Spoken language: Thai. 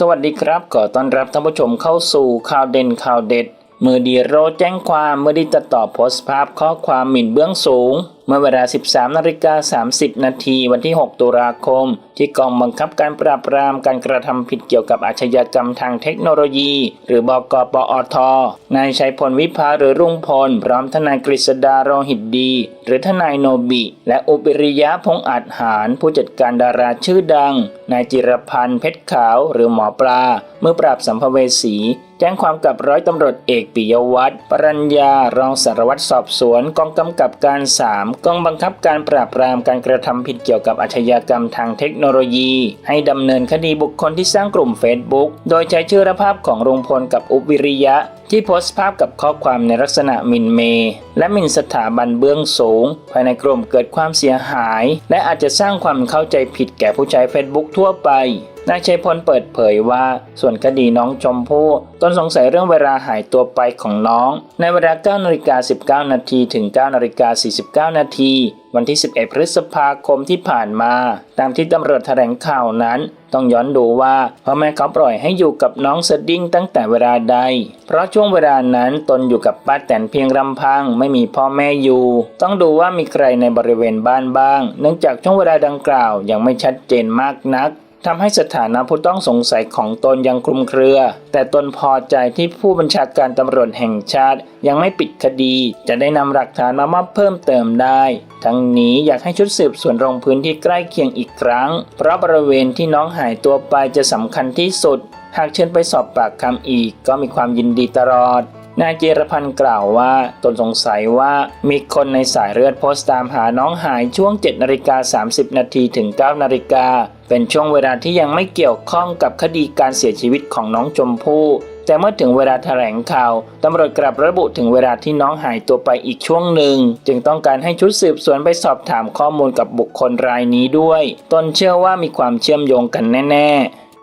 สวัสดีครับขอต้อนรับท่านผู้ชมเข้าสู่ข่าวเด่นข่าวเด็ด มือดีโรแจ้งความเมื่อดีตัดต่อโพสต์ภาพข้อความหมิ่นเบื้องสูง เมื่อเวลา 13นาฬิกา30 นาทีวันที่ 6 ตุลาคม ที่กองบังคับการปราบปรามการกระทำผิดเกี่ยวกับอาชญากรรมทางเทคโนโลยี หรือบกปอทนายชัยพลวิภาหรือรุ่งพล พร้อมทนายกฤษดาโรหิตดี หรือทนายโนบิ และอุปิริยะพงอาจหาร ผู้จัดการดาราชื่อดัง นายจิรพันธ์เพชรขาว หรือหมอปลาเมื่อปราบสัมภเวสีแจ้งความกับร้อยตำรวจเอกปิยวัฒน์ปรัญญารองสารวัตรสอบสวนกองกำกับการ 3กองบังคับการปราบปรามการกระทำผิดเกี่ยวกับอาชญากรรมทางเทคโนโลยี ให้ดำเนินคดีบุคคลที่สร้างกลุ่ม Facebook โดยใช้ชื่อและภาพของลุงพลกับอุบวิริยะ ที่โพสต์ภาพกับข้อความในลักษณะมินเม และมินสถาบันเบื้องสูง ภายในกลุ่มเกิดความเสียหาย และอาจจะสร้างความเข้าใจผิดแก่ผู้ใช้ Facebook ทั่วไป นายชัยพลเปิดเผยว่า ส่วนคดีน้องชมพู่ตนสงสัยเรื่องเวลาหายตัวไปของน้อง ในเวลา9นาฬิกา19นาทีถึง9นาฬิกา49นาทีวันที่ 11 พฤษภาคมที่ผ่านมา ตามที่ตำรวจแถลงข่าวนั้น ต้องย้อนดูว่าพ่อแม่เขาปล่อยให้อยู่กับน้องสดิ้งตั้งแต่เวลาใด เพราะช่วงเวลานั้นตนอยู่กับป้าแตนเพียงลำพังไม่มีพ่อแม่อยู่ ต้องดูว่ามีใครในบริเวณบ้านบ้าง เนื่องจากช่วงเวลาดังกล่าวยังไม่ชัดเจนมากนัก ทำให้สถานะผู้ต้องสงสัยของตนยังคลุมเครือ แต่ตนพอใจที่ผู้บัญชาการตำรวจแห่งชาติยังไม่ปิดคดี จะได้นำหลักฐานมามอบเพิ่มเติมได้ ทั้งนี้อยากให้ชุดสืบสวนลงพื้นที่ใกล้เคียงอีกครั้ง เพราะบริเวณที่น้องหายตัวไปจะสำคัญที่สุด หากเชิญไปสอบปากคำอีกก็มีความยินดีตลอด นายเจรพันธ์กล่าวว่าตนสงสัยว่ามีคนในสายเลือดโพสต์ตามหาน้องหายช่วง7นาฬิกา30 นาทีถึง 9 นาฬิกา เป็นช่วงเวลาที่ยังไม่เกี่ยวข้องกับคดีการเสียชีวิตของน้องชมพู่แต่เมื่อถึงเวลาแถลงข่าว ตำรวจกลับระบุถึงเวลาที่น้องหายตัวไปอีกช่วงหนึ่ง จึงต้องการให้ชุดสืบสวนไปสอบถามข้อมูลกับบุคคลรายนี้ด้วย ตนเชื่อว่ามีความเชื่อมโยงกันแน่ ๆ